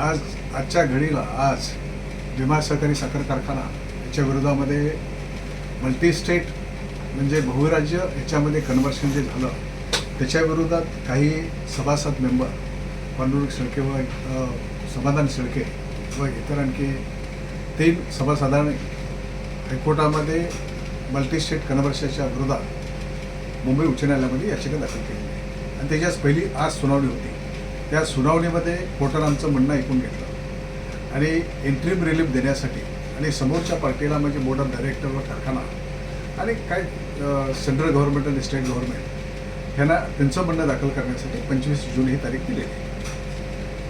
आज आजच्या घडीला आज भीमा सहकारी साखर कारखाना याच्या विरोधामध्ये मल्टी स्टेट म्हणजे बहुराज्य याच्यामध्ये कन्व्हर्शन जे झालं त्याच्या विरोधात काही सभासद मेंबर पांडुरंग शेळके व समाधान शेळके व इतर आणखी तीन सभासदांनी हायकोर्टामध्ये मल्टी स्टेट कन्व्हर्शनच्या विरोधात मुंबई उच्च न्यायालयामध्ये याचिका दाखल केली आणि त्याच्याच पहिली आज सुनावणी होती. त्या सुनावणीमध्ये कोर्टानं आमचं म्हणणं ऐकून घेतलं. आणि एंट्रीम रिलीफ देण्यासाठी आणि समोरच्या पार्टीला म्हणजे बोर्ड ऑफ डायरेक्टर व कारखाना आणि काय सेंट्रल गव्हर्नमेंट आणि स्टेट गव्हर्नमेंट ह्यांना त्यांचं म्हणणं दाखल करण्यासाठी पंचवीस जून ही तारीख दिलेली आहे.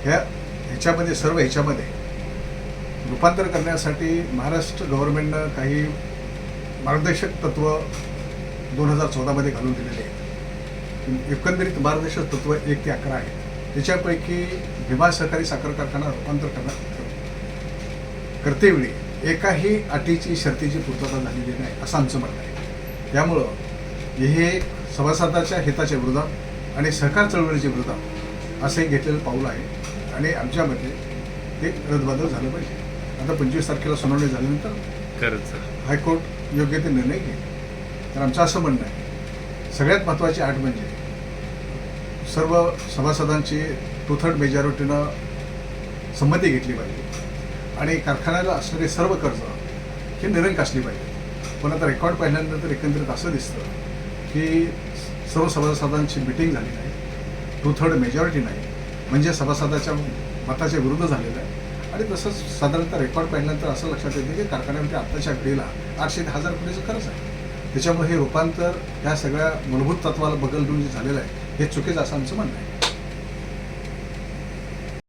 ह्या ह्याच्यामध्ये सर्व ह्याच्यामध्ये रूपांतर करण्यासाठी महाराष्ट्र गव्हर्नमेंटनं काही मार्गदर्शक तत्व दोन हजार चौदामध्ये घालून दिलेले आहेत. एकंदरीत मार्गदर्शक तत्व एक ते अकरा आहेत. त्याच्यापैकी भीमा सहकारी साखर कारखाना रूपांतर करण्यात करतेवेळी एकाही अटीची शर्तीची पूर्तता झालेली नाही असं आमचं म्हणणं आहे. त्यामुळं हे सभासदाच्या हिताच्या विरोधात आणि सहकार चळवळीच्या विरोधात असं घेतलेलं पाऊल आहे आणि आमच्यामध्ये ते रद्दबादल झालं पाहिजे. आता पंचवीस तारखेला सुनावणी झाल्यानंतर खरंच हायकोर्ट योग्य ते निर्णय घेईल. तर आमचं असं म्हणणं आहे. सगळ्यात महत्त्वाची अट म्हणजे सर्व सभासदांची टू थर्ड मेजॉरिटीनं संमती घेतली पाहिजे. आणि कारखान्याला असणारे सर्व कर्ज हे निरंक असली पाहिजे. पण आता रेकॉर्ड पाहिल्यानंतर एकंदरीत असं दिसतं की सर्व सभासदांची मिटिंग झाली नाही. टू थर्ड मेजॉरिटी नाही. म्हणजे सभासदाच्या मताच्या विरुद्ध झालेलं आहे. आणि तसंच साधारणतः रेकॉर्ड पाहिल्यानंतर असं लक्षात येतं की कारखान्यामध्ये आत्ताच्या घडीला आठशे दहा हजार कोटीचं खर्च आहे. त्याच्यामुळे हे रूपांतर ह्या सगळ्या मूलभूत तत्वाला बगल घेऊन जे झालेलं आहे हे चुकीचं असं आमचं म्हणणं आहे